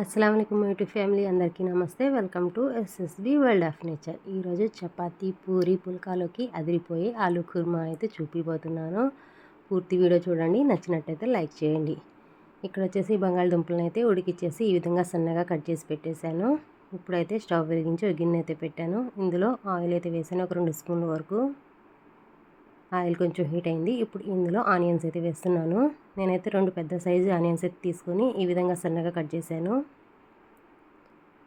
అస్సలం అయికం YouTube family అందరికీ నమస్తే. Welcome to SSB world of nature. ఈరోజు చపాతి పూరి పుల్కాలోకి అదిరిపోయి ఆలు కుర్మా అయితే చూపిపోతున్నాను పూర్తి వీడియో చూడండి నచ్చినట్టయితే లైక్ చేయండి. ఇక్కడ వచ్చేసి బంగాళదుంపలను అయితే ఉడికిచ్చేసి ఈ విధంగా సన్నగా కట్ చేసి పెట్టేశాను. ఇప్పుడైతే స్టవ్ వెలిగించి ఒక గిన్నె అయితే పెట్టాను. ఇందులో ఆయిల్ అయితే వేసాను ఒక రెండు స్పూన్ల వరకు. ఆయిల్ కొంచెం హీట్ అయింది. ఇప్పుడు ఇందులో ఆనియన్స్ అయితే వేస్తున్నాను. నేనైతే రెండు పెద్ద సైజు ఆనియన్స్ అయితే తీసుకొని ఈ విధంగా సన్నగా కట్ చేశాను.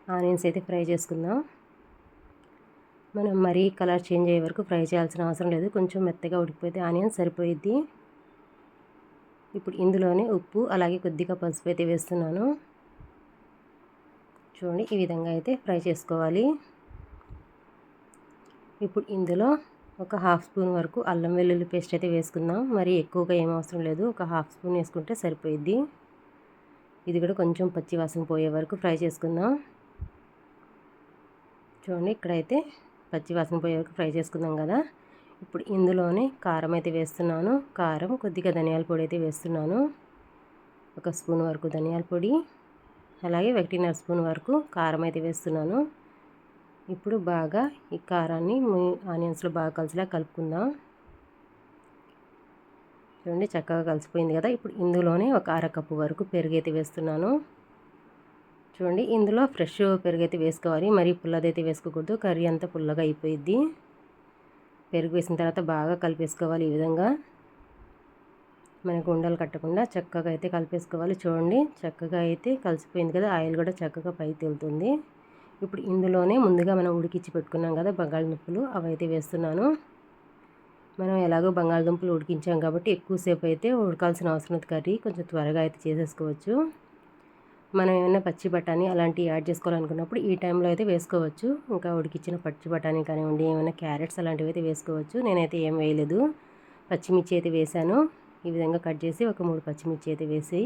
ఆనియన్స్ అయితే ఫ్రై చేసుకుందాం. మనం మరీ కలర్ చేంజ్ అయ్యే వరకు ఫ్రై చేయాల్సిన అవసరం లేదు. కొంచెం మెత్తగా ఉడికిపోతే ఆనియన్స్ సరిపోయిద్ది. ఇప్పుడు ఇందులోనే ఉప్పు అలాగే కొద్దిగా పసుపు అయితే వేస్తున్నాను. చూడండి ఈ విధంగా అయితే ఫ్రై చేసుకోవాలి. ఇప్పుడు ఇందులో ఒక హాఫ్ స్పూన్ వరకు అల్లం వెల్లుల్లి పేస్ట్ అయితే వేసుకుందాం. మరి ఎక్కువగా ఏం అవసరం లేదు. ఒక హాఫ్ స్పూన్ వేసుకుంటే సరిపోయిద్ది. ఇది కూడా కొంచెం పచ్చి వాసన పోయే వరకు ఫ్రై చేసుకుందాం. చూడండి ఇక్కడైతే పచ్చి వాసన పోయే వరకు ఫ్రై చేసుకుందాం కదా. ఇప్పుడు ఇందులోనే కారం అయితే వేస్తున్నాను. కారం కొద్దిగా ధనియాల పొడి అయితే వేస్తున్నాను. ఒక స్పూన్ వరకు ధనియాల పొడి. అలాగే ఒకటిన్నర స్పూన్ వరకు కారం అయితే వేస్తున్నాను. ఇప్పుడు బాగా ఈ కారాన్ని ఆనియన్స్లో బాగా కలిసిలా కలుపుకుందాం. చూడండి చక్కగా కలిసిపోయింది కదా. ఇప్పుడు ఇందులోనే ఒక అరకప్పు వరకు పెరుగైతే వేస్తున్నాను. చూడండి ఇందులో ఫ్రెష్ పెరుగైతే వేసుకోవాలి. మరీ పుల్లదైతే వేసుకోకూడదు. కర్రీ అంతా పుల్లగా అయిపోయిద్ది. పెరుగు వేసిన తర్వాత బాగా కలిపేసుకోవాలి ఈ విధంగా. మనకు ఉండలు కట్టకుండా చక్కగా అయితే కలిపేసుకోవాలి. చూడండి చక్కగా అయితే కలిసిపోయింది కదా. ఆయిల్ కూడా చక్కగా పైకి తెలుతుంది. ఇప్పుడు ఇందులోనే ముందుగా మనం ఉడికించి పెట్టుకున్నాం కదా బంగాళదుంపలు అవైతే వేస్తున్నాను. మనం ఎలాగో బంగాళదుంపలు ఉడికించాం కాబట్టి ఎక్కువసేపు అయితే ఉడకాల్సిన అవసరం కర్రీ కొంచెం త్వరగా అయితే చేసేసుకోవచ్చు. మనం ఏమైనా పచ్చి బఠానీ అలాంటివి యాడ్ చేసుకోవాలనుకున్నప్పుడు ఈ టైంలో అయితే వేసుకోవచ్చు. ఇంకా ఉడికిచ్చిన పచ్చి బఠానీ కానివ్వండి ఏమైనా క్యారెట్స్ అలాంటివి అయితే వేసుకోవచ్చు. నేనైతే ఏం వేయలేదు. పచ్చిమిర్చి అయితే వేసాను ఈ విధంగా కట్ చేసి ఒక మూడు పచ్చిమిర్చి అయితే వేసి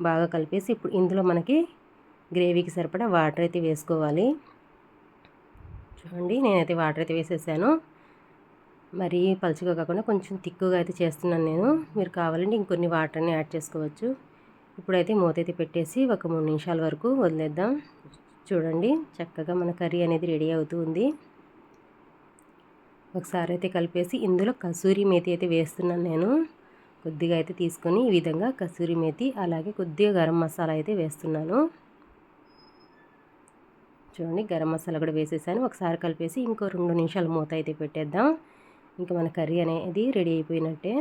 బాగా కలిపేసి ఇప్పుడు ఇందులో మనకి గ్రేవీకి సరిపడా వాటర్ అయితే వేసుకోవాలి. చూడండి నేనైతే వాటర్ అయితే వేసేసాను. మరి పలుచగా కాకుండా కొంచెం తిక్కుగా అయితే చేస్తున్నాను నేను. మీరు కావాలంటే ఇంకొన్ని వాటర్ని యాడ్ చేసుకోవచ్చు. ఇప్పుడైతే మూత అయితే పెట్టేసి ఒక మూడు నిమిషాల వరకు వదిలేద్దాం. చూడండి చక్కగా మన కర్రీ అనేది రెడీ అవుతూ ఉంది. ఒకసారి అయితే కలిపేసి ఇందులో కసూరి మేతి అయితే వేస్తున్నాను నేను. కొద్దిగా అయితే తీసుకొని ఈ విధంగా కసూరి మేతి అలాగే కొద్దిగా గరం మసాలా అయితే వేస్తున్నాను. చూడండి గరం మసాలా కూడా వేసేసాను. ఒకసారి కలిపేసి ఇంకో రెండు నిమిషాలు మూత అయితే పెట్టేద్దాం. ఇంకా మన కర్రీ అనేది రెడీ అయిపోయినట్టే.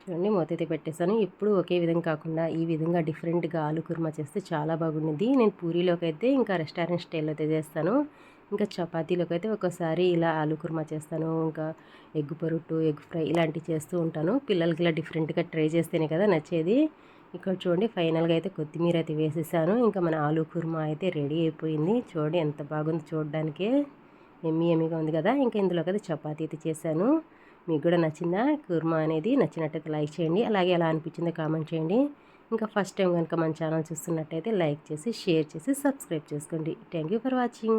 చూడండి మూత అయితే పెట్టేశాను ఇప్పుడు ఒకే విధంగా కాకుండా ఈ విధంగా డిఫరెంట్గా ఆలు కుర్మా చేస్తే చాలా బాగుంది నేను పూరీలోకి అయితే ఇంకా రెస్టారెంట్ స్టైల్లో అయితే చేస్తాను. ఇంకా చపాతీలోకి అయితే ఒకసారి ఇలా ఆలు కుర్మా చేస్తాను. ఇంకా ఎగ్ పొరుట్టు ఎగ్ ఫ్రై ఇలాంటివి చేస్తూ ఉంటాను. పిల్లలకి ఇలా డిఫరెంట్గా ట్రై చేస్తేనే కదా నచ్చేది. ఇక్కడ చూడండి ఫైనల్గా అయితే కొత్తిమీర అయితే వేసేసాను. ఇంకా మన ఆలు కుర్మా అయితే రెడీ అయిపోయింది. చూడండి ఎంత బాగుంది చూడడానికి. ఎమ్మి ఎమ్మిగా ఉంది కదా. ఇంకా ఇందులో కదా చపాతీ అయితే చేశాను. మీకు కూడా నచ్చిందా? కుర్మా అనేది నచ్చినట్టయితే లైక్ చేయండి. అలాగే ఎలా అనిపించిందో కామెంట్ చేయండి. ఇంకా ఫస్ట్ టైం కనుక మన ఛానల్ చూస్తున్నట్టయితే లైక్ చేసి షేర్ చేసి సబ్స్క్రైబ్ చేసుకోండి. Thank for watching.